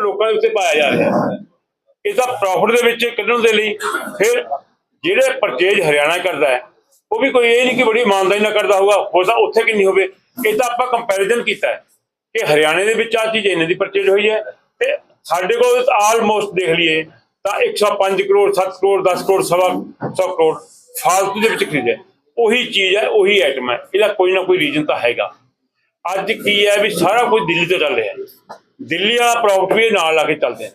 ਲੋਕਾਂ ਦੇ ਉੱਤੇ ਪਾਇਆ ਜਾ ਰਿਹਾ। ਹੈ ਇਹਦਾ ਪ੍ਰੋਫਿਟ ਦੇ ਵਿੱਚ ਕੱਢਣ ਦੇ ਲਈ ਫਿਰ ਜਿਹੜੇ ਪਰਚੇਜ ਹਰਿਆਣਾ ਕਰਦਾ ਹੈ, ਉਹ ਵੀ ਕੋਈ ਇਹ ਨਹੀਂ ਕਿ ਬੜੀ ਇਮਾਨਦਾਰੀ ਨਾਲ ਕਰਦਾ ਹੋਊਗਾ ਹੋ ਸਕਦਾ ਉੱਥੇ ਕਿੰਨੀ ਹੋਵੇ। ਇਹ ਤਾਂ ਆਪਾਂ ਕੰਪੈਰੀਜ਼ਨ ਕੀਤਾ ਹੈ ਕਿ ਹਰਿਆਣੇ ਦੇ ਵਿੱਚ ਆ ਚੀਜ਼ ਇਹਨਾਂ ਦੀ ਪਰਚੇਜ ਹੋਈ ਹੈ ਤੇ ਸਾਡੇ ਕੋਲ ਆਲਮੋਸਟ ਦੇਖ ਲਈਏ ਤਾਂ 105 ਕਰੋੜ 7 ਕਰੋੜ 10 ਕਰੋੜ, ਸਵਾ 100 ਕਰੋੜ ਫਾਲਤੂ ਦੇ ਵਿੱਚ ਖਰੀਦਿਆ ਉਹੀ ਚੀਜ਼ ਹੈ, ਉਹੀ ਆਈਟਮ ਹੈ। ਇਹਦਾ ਕੋਈ ਨਾ ਕੋਈ ਰੀਜਨ ਤਾਂ ਹੈਗਾ। ਅੱਜ ਕੀ ਹੈ ਵੀ ਸਾਰਾ ਕੁਝ ਦਿੱਲੀ ਤੋਂ ਚੱਲ ਰਿਹਾ ਹੈ। ਦਿੱਲੀ ਵਾਲਾ ਪ੍ਰੋਫਿਟ ਵੀ ਇਹ ਨਾਲ ਲਾ ਕੇ ਚੱਲਦੇ ਆ।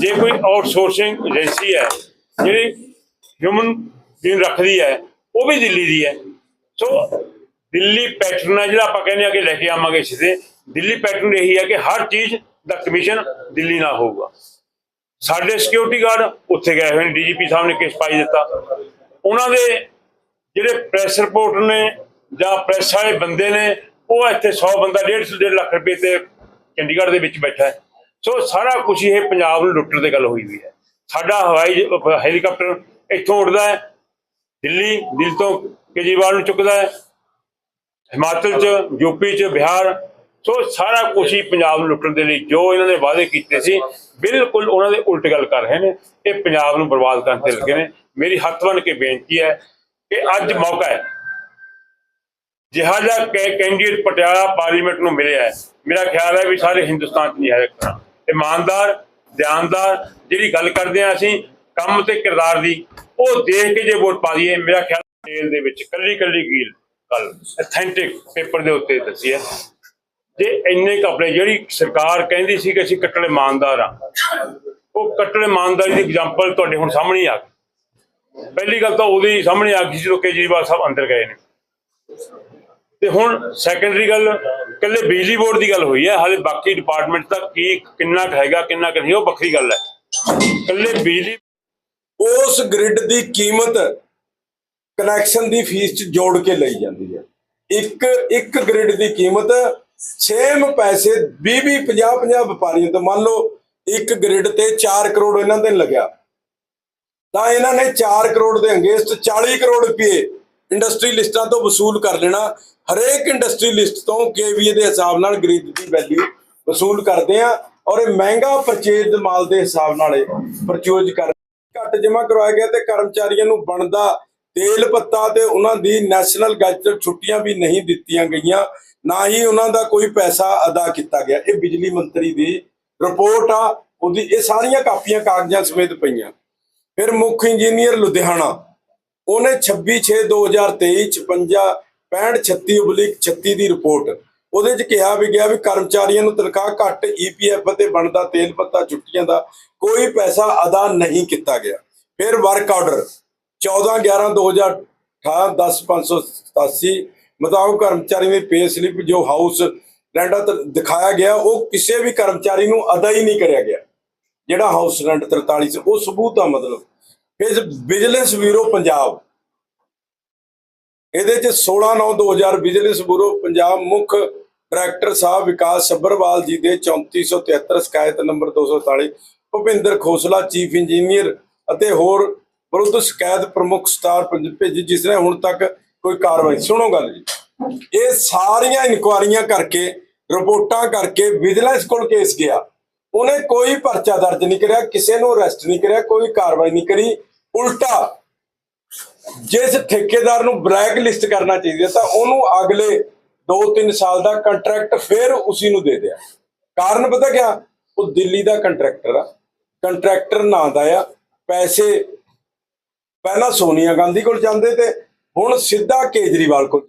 ਜੇ ਕੋਈ ਆਊਟਸੋਰਸਿੰਗ ਏਜੰਸੀ ਹੈ, ਜਿਹੜੀ ਹਿਊਮਨ ਬੀਨ ਰੱਖਦੀ ਹੈ, ਉਹ ਵੀ ਦਿੱਲੀ ਦੀ ਹੈ। ਸੋ ਦਿੱਲੀ ਪੈਟਰਨ ਹੈ, ਜਿਹੜਾ ਆਪਾਂ ਕਹਿੰਦੇ ਆ ਕਿ ਲੈ ਕੇ ਆਵਾਂਗੇ ਸਿੱਧੇ। ਦਿੱਲੀ ਪੈਟਰਨ ਇਹੀ ਹੈ ਕਿ ਹਰ ਚੀਜ਼ ਦਾ ਕਮਿਸ਼ਨ ਦਿੱਲੀ ਨਾਲ ਹੋਊਗਾ। ਸਾਡੇ ਸਿਕਿਉਰਿਟੀ ਗਾਰਡ ਉੱਥੇ ਗਏ ਹੋਏ ਨੇ, ਡੀਜੀਪੀ ਸਾਹਿਬ ਨੇ ਕੇਸ ਪਾਈ ਦਿੱਤਾ। ਉਹਨਾਂ ਦੇ ਜਿਹੜੇ ਪ੍ਰੈਸ ਰਿਪੋਰਟਰ ਨੇ ਜਾਂ ਪ੍ਰੈਸ ਵਾਲੇ ਬੰਦੇ ਨੇ, ਉਹ ਇੱਥੇ 100 ਬੰਦਾ 150 ਡੇਢ ਲੱਖ ਰੁਪਏ ਤੇ ਚੰਡੀਗੜ੍ਹ ਦੇ ਵਿੱਚ ਬੈਠਾ ਹੈ। ਸੋ ਸਾਰਾ ਕੁਝ ਇਹ ਪੰਜਾਬ ਨੂੰ ਲੁੱਟਣ ਦੀ ਗੱਲ ਹੋਈ ਹੋਈ ਹੈ। ਸਾਡਾ ਹਵਾਈ ਹੈਲੀਕਾਪਟਰ ਇੱਥੋਂ ਉੱਡਦਾ ਹੈ। ਦਿੱਲੀ ਦਿੱਲੀ ਤੋਂ ਕੇਜਰੀਵਾਲ ਨੂੰ ਚੁੱਕਦਾ ਹੈ। ਹਿਮਾਚਲ ਚ ਯੂਪੀ ਚ, ਬਿਹਾਰ। ਸੋ ਸਾਰਾ ਕੁਝ ਹੀ ਪੰਜਾਬ ਨੂੰ ਲੁੱਟਣ ਦੇ ਲਈ ਜੋ ਇਹਨਾਂ ਨੇ ਵਾਅਦੇ ਕੀਤੇ ਸੀ, ਬਿਲਕੁਲ ਉਹਨਾਂ ਦੇ ਉਲਟ ਗੱਲ ਕਰ ਰਹੇ ਨੇ। ਇਹ ਪੰਜਾਬ ਨੂੰ ਬਰਬਾਦ ਕਰਨ ਤੇ ਲੱਗੇ ਨੇ। ਮੇਰੀ ਹੱਥ ਬਣ ਕੇ ਬੇਨਤੀ ਹੈ ਕਿ ਅੱਜ ਮੌਕਾ ਹੈ। ਜਿਹਾ ਜਿਹਾ ਕੈਂਡੀਡੇਟ ਪਟਿਆਲਾ ਪਾਰਲੀਮੈਂਟ ਨੂੰ ਮਿਲਿਆ ਹੈ ਮੇਰਾ ਖਿਆਲ ਹੈ ਵੀ ਸਾਰੇ ਹਿੰਦੁਸਤਾਨ 'ਚ ਨਹੀਂ ਹੈ ਰੱਖਣਾ। ਇਮਾਨਦਾਰ ਧਿਆਨਦਾਰ ਜਿਹੜੀ ਗੱਲ ਕਰਦੇ ਆ ਅਸੀਂ, ਕੰਮ ਤੇ ਕਿਰਦਾਰ ਦੀ, ਉਹ ਦੇਖ ਕੇ ਜੇ ਵੋਟ ਪਾ ਦਈਏ, ਮੇਰਾ ਖਿਆਲ ਤੇਲ ਦੇ ਵਿੱਚ ਕੱਲੀ ਕੱਲੀ ਗੀਲ ਗੱਲ ਅਥੈਂਟਿਕ ਪੇਪਰ ਦੇ ਉੱਤੇ ਦੱਸੀ ਹੈ। ਜੇ ਇੰਨੇ ਕਪੜੇ ਜਿਹੜੀ ਸਰਕਾਰ ਕਹਿੰਦੀ ਸੀ ਕਿ ਅਸੀਂ ਕੱਟੜ ਇਮਾਨਦਾਰ ਆ ਉਹ ਕੱਟੜ ਇਮਾਨਦਾਰੀ ਦੀ ਐਗਜ਼ਾਮਪਲ ਤੁਹਾਡੇ ਹੁਣ ਸਾਹਮਣੇ ਆ ਗਈ। ਪਹਿਲੀ ਗੱਲ ਤਾਂ ਉਹਦੀ ਸਾਹਮਣੇ ਆ ਗਈ ਸੀ ਜਦੋਂ ਕੇਜਰੀਵਾਲ ਸਾਹਿਬ ਅੰਦਰ ਗਏ ਨੇ। ਤੇ ਹੁਣ ਸੈਕੰਡਰੀ ਗੱਲ ਕੱਲੇ ਬਿਜਲੀ ਬੋਰਡ ਦੀ ਗੱਲ ਹੋਈ ਹੈ, ਹਾਲੇ ਬਾਕੀ ਡਿਪਾਰਟਮੈਂਟ ਦਾ ਕੀ, ਕਿੰਨਾ ਹੈਗਾ, ਕਿੰਨਾ ਨਹੀਂ, ਉਹ ਵੱਖਰੀ ਗੱਲ ਹੈ। ਕੱਲੇ ਬਿਜਲੀ ਉਸ ਗ੍ਰਿਡ ਦੀ ਕੀਮਤ ਕਨੈਕਸ਼ਨ ਦੀ ਫੀਸ ਚ ਜੋੜ ਕੇ ਲਈ ਜਾਂਦੀ ਹੈ। ਇੱਕ ਇੱਕ ਗ੍ਰਿਡ ਦੀ ਕੀਮਤ ਸੇਮ ਪੈਸੇ 20 20 50 50 ਵਪਾਰੀਆਂ ਤੋਂ, ਮੰਨ ਲਓ ਇੱਕ ਗ੍ਰਿਡ ਤੇ 4 ਕਰੋੜ ਇਹਨਾਂ ਦੇ ਲੱਗਿਆ। ਤਾਂ ਇਹਨਾਂ ਨੇ 4 ਕਰੋੜ ਦੇ ਅੰਗੇਸਟ 40 ਕਰੋੜ ਰੁਪਏ ਇੰਡਸਟਰੀ ਲਿਸਟਾਂ ਤੋਂ ਵਸੂਲ ਕਰ ਲੈਣਾ, ਹਰੇਕ ਇੰਡਸਟਰੀ ਲਿਸਟ ਤੋਂ ਕੇਵੀਏ ਦੇ ਹਿਸਾਬ ਨਾਲ ਗ੍ਰਿਡ ਦੀ ਵੈਲਿਊ ਵਸੂਲ ਕਰਦੇ ਆ ਔਰ ਇਹ ਮਹਿੰਗਾ ਪਰਚੇਜ ਮਾਲ ਦੇ ਹਿਸਾਬ ਨਾਲ ਪਰਚੇਜ ਕਰ ਘੱਟ ਜਮ੍ਹਾਂ ਕਰਵਾਇਆ ਗਿਆ ਤੇ ਕਰਮਚਾਰੀਆਂ ਨੂੰ ਬਣਦਾ ਤੇਲ ਪੱਤਾ ਤੇ ਉਹਨਾਂ ਦੀ ਨੈਸ਼ਨਲ ਗੈਜਟ ਛੁੱਟੀਆਂ ਵੀ ਨਹੀਂ ਦਿੱਤੀਆਂ ਗਈਆਂ, ਨਾ ਹੀ ਉਹਨਾਂ ਦਾ ਕੋਈ ਪੈਸਾ ਅਦਾ ਕੀਤਾ ਗਿਆ। ਇਹ ਬਿਜਲੀ ਮੰਤਰੀ ਦੀ ਰਿਪੋਰਟ ਆ, ਉਹਦੀ ਇਹ ਸਾਰੀਆਂ ਕਾਪੀਆਂ ਕਾਗਜ਼ਾਂ ਸਮੇਤ ਪਈਆਂ। ਫਿਰ ਮੁੱਖ ਇੰਜੀਨੀਅਰ ਲੁਧਿਆਣਾ ਉਹਨੇ 26/6/2023 56 65 36 36 ਦੀ ਰਿਪੋਰਟ। ਉਹਦੇ ਚ ਕਿਹਾ ਵੀ ਗਿਆ ਵੀ ਕਰਮਚਾਰੀਆਂ ਨੂੰ ਤਨਖਾਹ ਘੱਟ ਈਪੀਐਫ ਅਤੇ ਬਣਦਾ ਤੇਲ ਪੱਤਾ ਛੁੱਟੀਆਂ ਦਾ ਕੋਈ ਪੈਸਾ ਅਦਾ ਨਹੀਂ ਕੀਤਾ ਗਿਆ। ਫਿਰ ਵਰਕ ਆਰਡਰ 14 11 2018 10 587 ਮੁਤਾਬਕ ਕਰਮਚਾਰੀ ਦੀ ਪੇ ਸਲਿੱਪ ਜੋ ਹਾਊਸ ਰੈਂਟ ਦਿਖਾਇਆ ਗਿਆ, ਉਹ ਕਿਸੇ ਵੀ ਕਰਮਚਾਰੀ ਨੂੰ ਅਦਾ ਹੀ ਨਹੀਂ ਕਰਿਆ ਗਿਆ। ਜਿਹੜਾ ਹਾਊਸ ਰੈਂਟ 43 ਸੀ ਉਹ ਸਬੂਤ ਦਾ ਮਤਲਬ ਫਿਰ ਬਿਜਨਸ ਬਿਊਰੋ ਪੰਜਾਬ ਇਹਦੇ ਚ 16 9 2000 ਵਿਜੀਲੈਂਸ ਬਿਊਰੋ ਪੰਜਾਬ ਮੁੱਖ ਡਾਇਰੈਕਟਰ ਸਾਹਿਬ ਵਿਕਾਸ ਸੱਭਰਵਾਲ ਜੀ ਦੇ 3473 ਸ਼ਿਕਾਇਤ number 243 Bhupinder Khosla chief engineer ਅਤੇ ਹੋਰ ਵਿਰੁੱਧ ਸ਼ਿਕਾਇਤ ਪ੍ਰਮੁੱਖ ਸਟਾਰ ਭੇਜੀ, ਜਿਸ ਨੇ ਹੁਣ ਤੱਕ ਕੋਈ ਕਾਰਵਾਈ, ਸੁਣੋ ਗੱਲ ਜੀ। ਇਹ ਸਾਰੀਆਂ ਇਨਕੁਆਰੀਆਂ ਕਰਕੇ, ਰਿਪੋਰਟਾਂ ਕਰਕੇ ਵਿਜੀਲੈਂਸ ਕੋਲ ਕੇਸ ਗਿਆ। ਉਹਨੇ ਕੋਈ ਪਰਚਾ ਦਰਜ ਨਹੀਂ ਕਰਿਆ, ਕਿਸੇ ਨੂੰ ਅਰੈਸਟ ਨਹੀਂ ਕਰਿਆ, ਕੋਈ ਕਾਰਵਾਈ ਨਹੀਂ ਕਰੀ। ਉਲਟਾ, ਜਿਸ ਠੇਕੇਦਾਰ ਨੂੰ ਬਲੈਕ ਲਿਸਟ ਕਰਨਾ ਚਾਹੀਦਾ, ਤਾਂ ਉਹਨੂੰ ਅਗਲੇ 2-3 ਸਾਲ ਦਾ ਕੰਟਰੈਕਟ ਫਿਰ ਉਸੇ ਨੂੰ ਦੇ ਦਿਆ। ਕਾਰਨ ਪਤਾ ਕਿਆ? ਉਹ ਦਿੱਲੀ ਦਾ ਕੰਟਰੈਕਟਰ ਆ। ਕੰਟਰੈਕਟਰ ਨਾਂ ਦਾ ਆ। ਪੈਸੇ ਪਹਿਲਾਂ ਸੋਨੀਆ ਗਾਂਧੀ ਕੋਲ ਜਾਂਦੇ ਤੇ ਹੁਣ ਸਿੱਧਾ ਕੇਜਰੀਵਾਲ ਕੋਲ